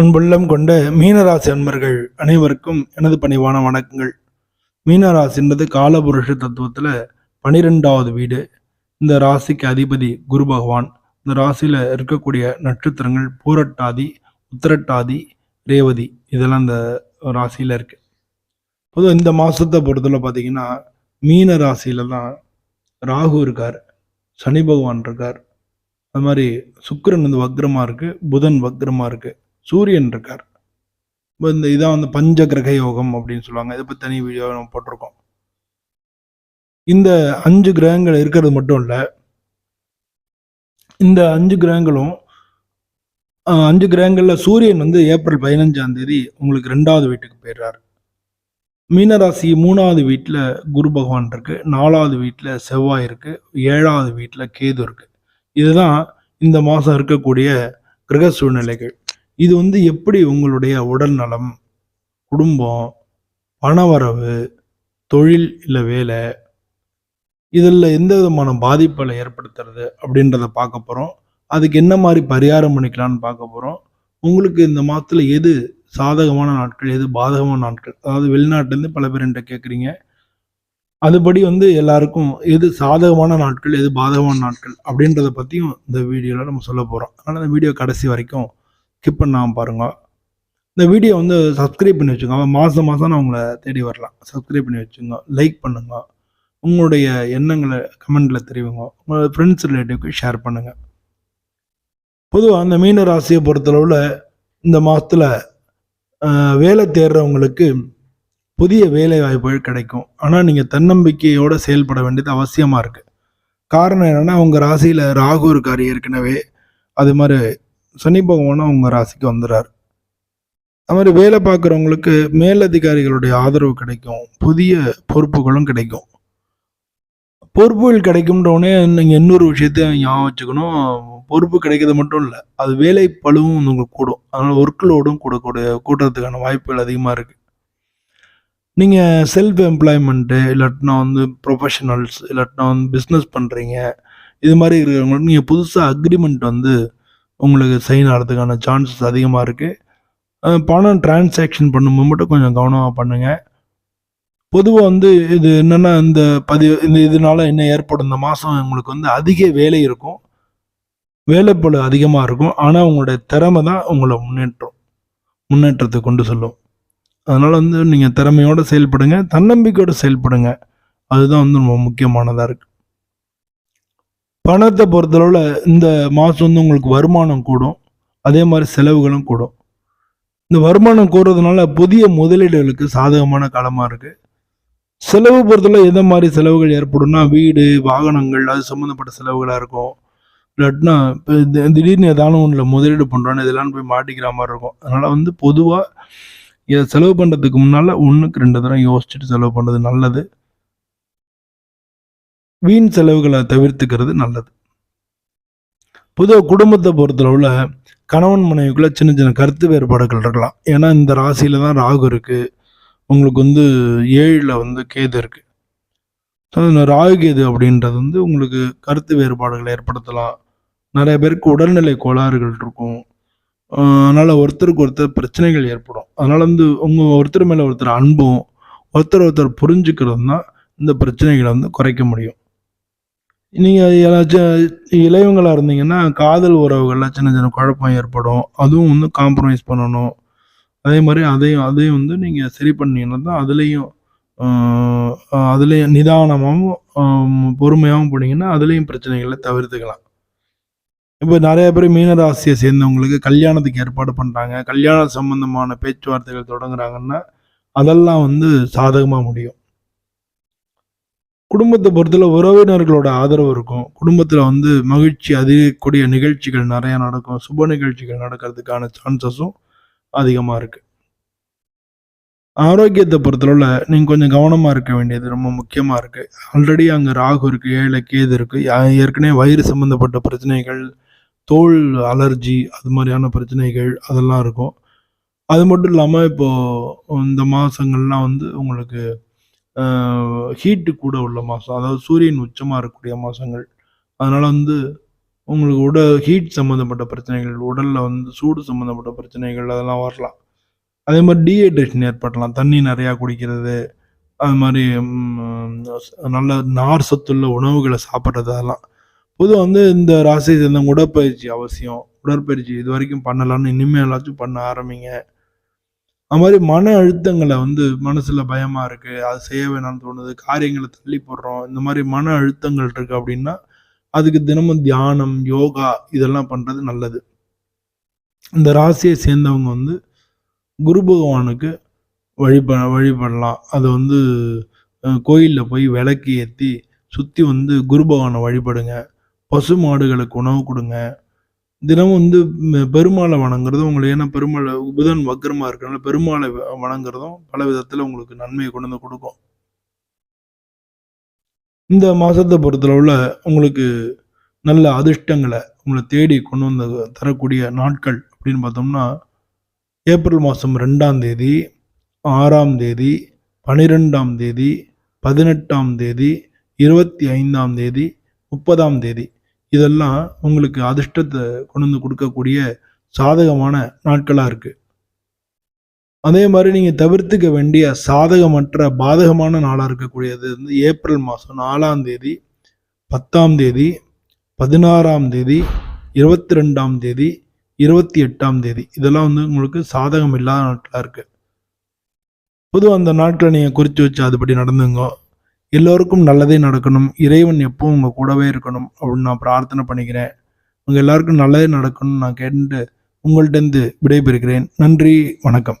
அன்புள்ளம் கொண்ட மீனராசி அன்பர்கள் அனைவருக்கும் எனது பணிவான வணக்கங்கள். மீனராசின்றது காலபுருஷ தத்துவத்தில் பனிரெண்டாவது வீடு. இந்த ராசிக்கு அதிபதி குரு பகவான். இந்த ராசியில் இருக்கக்கூடிய நட்சத்திரங்கள் பூரட்டாதி உத்திரட்டாதி ரேவதி இதெல்லாம் இந்த ராசியில் இருக்கு. பொதுவாக இந்த மாதத்தை பொறுத்தவரை பார்த்தீங்கன்னா மீன ராசியில தான் ராகு இருக்கார் சனி பகவான் இருக்கார். அது மாதிரி சுக்கரன் வந்து வக்ரமாக இருக்குது புதன் வக்ரமாக இருக்குது சூரியன் இருக்கார். இப்போ இந்த இதான் வந்து பஞ்ச கிரக யோகம் அப்படின்னு சொல்லுவாங்க. இதை பற்றி தனி வீடியோ நம்ம போட்டிருக்கோம். இந்த அஞ்சு கிரகங்கள் இருக்கிறது மட்டும் இல்லை இந்த அஞ்சு கிரகங்களும் அஞ்சு கிரகங்களில் சூரியன் வந்து ஏப்ரல் பதினஞ்சாம் தேதி உங்களுக்கு ரெண்டாவது வீட்டுக்கு போயிடுறாரு. மீனராசி மூணாவது வீட்டில் குரு பகவான் இருக்குது நாலாவது வீட்டில் செவ்வாய் இருக்குது ஏழாவது வீட்டில் கேது இருக்குது இதுதான் இந்த மாதம் இருக்கக்கூடிய கிரக சூழ்நிலைகள். இது வந்து எப்படி உங்களுடைய உடல் நலம் குடும்பம் பணவரவு தொழில் இல்லை வேலை இதில் எந்த விதமான பாதிப்புகளை ஏற்படுத்துறது அப்படின்றத பார்க்க போகிறோம் அதுக்கு என்ன மாதிரி பரிகாரம் பண்ணிக்கலாம்னு பார்க்க போகிறோம் உங்களுக்கு இந்த மாதத்தில் எது சாதகமான நாட்கள் எது பாதகமான நாட்கள்? அதாவது வெளிநாட்டிலேருந்து பல பேர் என்கிட்ட கேட்குறீங்க. அதுபடி வந்து எல்லாருக்கும் எது சாதகமான நாட்கள் எது பாதகமான நாட்கள் அப்படின்றத பற்றியும் இந்த வீடியோவில் நம்ம சொல்ல போகிறோம் அதனால் இந்த வீடியோ கடைசி வரைக்கும் ஸ்கிப் பண்ணாமல் பாருங்க. இந்த வீடியோ வந்து சப்ஸ்கிரைப் பண்ணி வச்சுங்க மாதம் மாதம் நான் உங்களை தேடி வரலாம். சப்ஸ்கிரைப் பண்ணி வச்சுங்க லைக் பண்ணுங்க. உங்களுடைய எண்ணங்களை கமெண்ட்டில் தெரிவிங்க. உங்களோட ஃப்ரெண்ட்ஸ் ரிலேட்டிவ்க்கு ஷேர் பண்ணுங்கள் பொதுவாக அந்த மீன ராசியை பொறுத்தளவில் இந்த மாதத்தில் வேலை தேடுறவங்களுக்கு புதிய வேலை வாய்ப்புகள் கிடைக்கும். ஆனால் நீங்கள் தன்னம்பிக்கையோடு செயல்பட வேண்டியது அவசியமாக இருக்குது காரணம் என்னென்னா உங்கள் ராசியில் ராகு இருக்கார் ஏற்கனவே. அது மாதிரி சனி பகவானும் அவங்க ராசிக்கு வந்துடுறார் அது மாதிரி வேலை பார்க்குறவங்களுக்கு மேலதிகாரிகளுடைய ஆதரவு கிடைக்கும். புதிய பொறுப்புகளும் கிடைக்கும். பொறுப்புகள் கிடைக்கும்ன்றவுடனே நீங்கள் இன்னொரு விஷயத்தையும் ஞாபகம் வச்சுக்கணும். பொறுப்பு கிடைக்கிறது மட்டும் இல்லை அது வேலை பழுவும் உங்களுக்கு கூடும். அதனால் ஒர்க் லோடும் கூட கூட கூட்டுறதுக்கான வாய்ப்புகள் அதிகமாக இருக்குது நீங்கள் செல்ஃப் எம்ப்ளாய்மெண்ட்டு இல்லாட்டினா வந்து ப்ரொஃபஷனல்ஸ் இல்லாட்டினா வந்து பிஸ்னஸ் பண்ணுறீங்க இது மாதிரி இருக்கிறவங்களுக்கு நீங்கள் புதுசாக அக்ரிமெண்ட் வந்து உங்களுக்கு சைன் ஆகிறதுக்கான சான்சஸ் அதிகமாக இருக்குது பணம் டிரான்சாக்ஷன் பண்ணும்போது மட்டும் கொஞ்சம் கவனமாக பண்ணுங்கள் பொதுவாக வந்து இது என்னென்னா இந்த பதிவு இந்த இதனால என்ன ஏற்படும்? இந்த மாதம் உங்களுக்கு வந்து அதிக வேலை இருக்கும். வேலைப்பளு அதிகமாக இருக்கும். ஆனால் உங்களுடைய திறமை தான் உங்களை முன்னேற்றம். முன்னேற்றத்தை கொண்டு செல்லும். அதனால் வந்து நீங்கள் திறமையோடு செயல்படுங்க. தன்னம்பிக்கையோடு செயல்படுங்க. அதுதான் வந்து ரொம்ப முக்கியமானதாக இருக்குது பணத்தை பொறுத்தளவில் இந்த மாதம் வந்து உங்களுக்கு வருமானம் கூடும். அதே மாதிரி செலவுகளும் கூடும். இந்த வருமானம் கூடுறதுனால புதிய முதலீடுகளுக்கு சாதகமான காலமாக இருக்குது செலவு பொறுத்தளவு எந்த மாதிரி செலவுகள் ஏற்படும்னா வீடு வாகனங்கள் அது சம்மந்தப்பட்ட செலவுகளாக இருக்கும். இல்லாட்டினா இப்போ தி- திடீர்னு ஏதானும் ஒன்றில் முதலீடு பண்ணுறோன்னு இதெல்லாம் போய் மாட்டிக்கிற மாதிரி இருக்கும். அதனால் வந்து பொதுவாக இதை செலவு பண்ணுறதுக்கு முன்னால் ஒன்றுக்கு ரெண்டு தடவை யோசிச்சுட்டு செலவு பண்ணுறது நல்லது. வீண் செலவுகளை தவிர்த்துக்கிறது நல்லது. பொதுவாக குடும்பத்தை பொறுத்தளவில் கணவன் மனைவிக்குள்ள சின்ன சின்ன கருத்து வேறுபாடுகள் இருக்கலாம். ஏன்னா இந்த ராசியில தான் ராகு இருக்கு. உங்களுக்கு வந்து ஏழில் வந்து கேது இருக்கு. ஸோ இந்த ராகு கேது அப்படின்றது வந்து உங்களுக்கு கருத்து வேறுபாடுகளை ஏற்படுத்தலாம். நிறைய பேருக்கு உடல்நிலை கோளாறுகள் இருக்கும். அதனால் ஒருத்தருக்கு ஒருத்தர் பிரச்சனைகள் ஏற்படும். அதனால் வந்து உங்கள் ஒருத்தர் மேலே ஒருத்தர் அன்பும் ஒருத்தர் ஒருத்தர் புரிஞ்சுக்கிறது தான் இந்த பிரச்சனைகளை வந்து குறைக்க முடியும். நீங்கள் யாராச்சும் இருந்தீங்கன்னா காதல் உறவுகளில் சின்ன சின்ன குழப்பம் ஏற்படும். அதுவும் வந்து காம்ப்ரமைஸ் பண்ணணும். அதே மாதிரி அதையும் அதையும் வந்து நீங்கள் சரி பண்ணீங்கன்னா தான் அதுலேயும் அதுலேயும் நிதானமாகவும் பொறுமையாகவும் போனீங்கன்னா அதுலேயும் பிரச்சனைகளை தவிர்த்துக்கலாம். இப்போ நிறைய பேர் மீனராசியை சேர்ந்தவங்களுக்கு கல்யாணத்துக்கு ஏற்பாடு பண்ணுறாங்க கல்யாண சம்பந்தமான பேச்சுவார்த்தைகள் தொடங்குறாங்கன்னா அதெல்லாம் வந்து சாதகமாக முடியும். குடும்பத்தை பொறுத்தல உறவினர்களோட ஆதரவு இருக்கும். குடும்பத்தில் வந்து மகிழ்ச்சி அதிகக்கூடிய நிகழ்ச்சிகள் நிறையா நடக்கும். சுப நிகழ்ச்சிகள் நடக்கிறதுக்கான சான்சஸும் அதிகமாக இருக்கு. ஆரோக்கியத்தை பொறுத்தளவில் நீங்கள் கொஞ்சம் கவனமாக இருக்க வேண்டியது ரொம்ப முக்கியமாக இருக்குது ஆல்ரெடி அங்கே ராகு இருக்குது ஏழை கேது இருக்கு. ஏற்கனவே வயிறு சம்மந்தப்பட்ட பிரச்சனைகள் தோல் அலர்ஜி அது மாதிரியான பிரச்சனைகள் அதெல்லாம் இருக்கும். அது மட்டும் இல்லாமல் இப்போது இந்த மாதங்கள்லாம் வந்து உங்களுக்கு ஹீட்டு கூட உள்ள மாதம் அதாவது சூரியன் உச்சமாக இருக்கக்கூடிய மாதங்கள் அதனால் வந்து உங்களுக்கு உடல் ஹீட் சம்மந்தப்பட்ட பிரச்சனைகள் உடலில் வந்து சூடு சம்மந்தப்பட்ட பிரச்சனைகள் அதெல்லாம் வரலாம். அதே மாதிரி டீஹைட்ரேஷன் ஏற்படலாம். தண்ணி நிறையா குடிக்கிறது அது மாதிரி நல்ல நார் சத்துள்ள உணவுகளை சாப்பிட்றது அதெல்லாம். பொதுவாக வந்து இந்த ராசியை சேர்ந்தவங்க உடற்பயிற்சி அவசியம். உடற்பயிற்சி இது வரைக்கும் பண்ணலான்னு இனிமேல் பண்ண ஆரம்பிங்க. அது மாதிரி மன அழுத்தங்களை வந்து மனசில் பயமாக இருக்குது அது செய்ய வேணாம்னு தோணுது. காரியங்களை தள்ளி போடுறோம். இந்த மாதிரி மன அழுத்தங்கள் இருக்குது அப்படின்னா அதுக்கு தினமும் தியானம் யோகா இதெல்லாம் பண்ணுறது நல்லது. இந்த ராசியை சேர்ந்தவங்க வந்து குரு பகவானுக்கு வழிப வழிபடலாம். அது வந்து கோயிலில் போய் விளக்கு ஏற்றி சுற்றி வந்து குரு பகவானை வழிபடுங்க. பசு மாடுகளுக்கு உணவு கொடுங்க. தினமும் வந்து பெருமாளை வணங்குறதும் உங்களுக்கு ஏன்னா பெருமாளை புதன் வக்கரமாக இருக்கிறனால பெருமாளை வ- வணங்குறதும் பல விதத்தில் உங்களுக்கு நன்மையை கொண்டு வந்து கொடுக்கும். இந்த மாதத்தை பொறுத்தளவில் உங்களுக்கு நல்ல அதிர்ஷ்டங்களை உங்களை தேடி கொண்டு வந்து தரக்கூடிய நாட்கள் அப்படின்னு பார்த்தோம்னா ஏப்ரல் மாதம் ரெண்டாம் தேதி ஆறாம் தேதி பனிரெண்டாம் தேதி பதினெட்டாம் தேதி இருபத்தி ஐந்தாம் தேதி முப்பதாம் தேதி இதெல்லாம் உங்களுக்கு அதிர்ஷ்டத்தை கொண்டு வந்து கொடுக்கக்கூடிய சாதகமான நாட்களாக இருக்குது அதே மாதிரி நீங்கள் தவிர்த்துக்க வேண்டிய சாதகமற்ற பாதகமான நாளாக இருக்கக்கூடியது வந்து ஏப்ரல் மாதம் நாலாம் தேதி பத்தாம் தேதி பதினாறாம் தேதி இருபத்தி ரெண்டாம் தேதி இருபத்தி எட்டாம் தேதி. இதெல்லாம் வந்து உங்களுக்கு சாதகம் இல்லாத நாட்களாக இருக்குது பொதுவாக அந்த நாட்களை நீங்கள் குறித்து வச்சு அதுபடி நடந்துங்க. எல்லோருக்கும் நல்லதே நடக்கணும். இறைவன் எப்பவும் உங்கள் கூடவே இருக்கணும் அப்படின்னு நான் பிரார்த்தனை பண்ணிக்கிறேன். உங்கள் எல்லாருக்கும் நல்லதே நடக்கணும்னு நான் கேட்டு உங்கள்கிட்டருந்து விடைபெறுகிறேன். நன்றி வணக்கம்.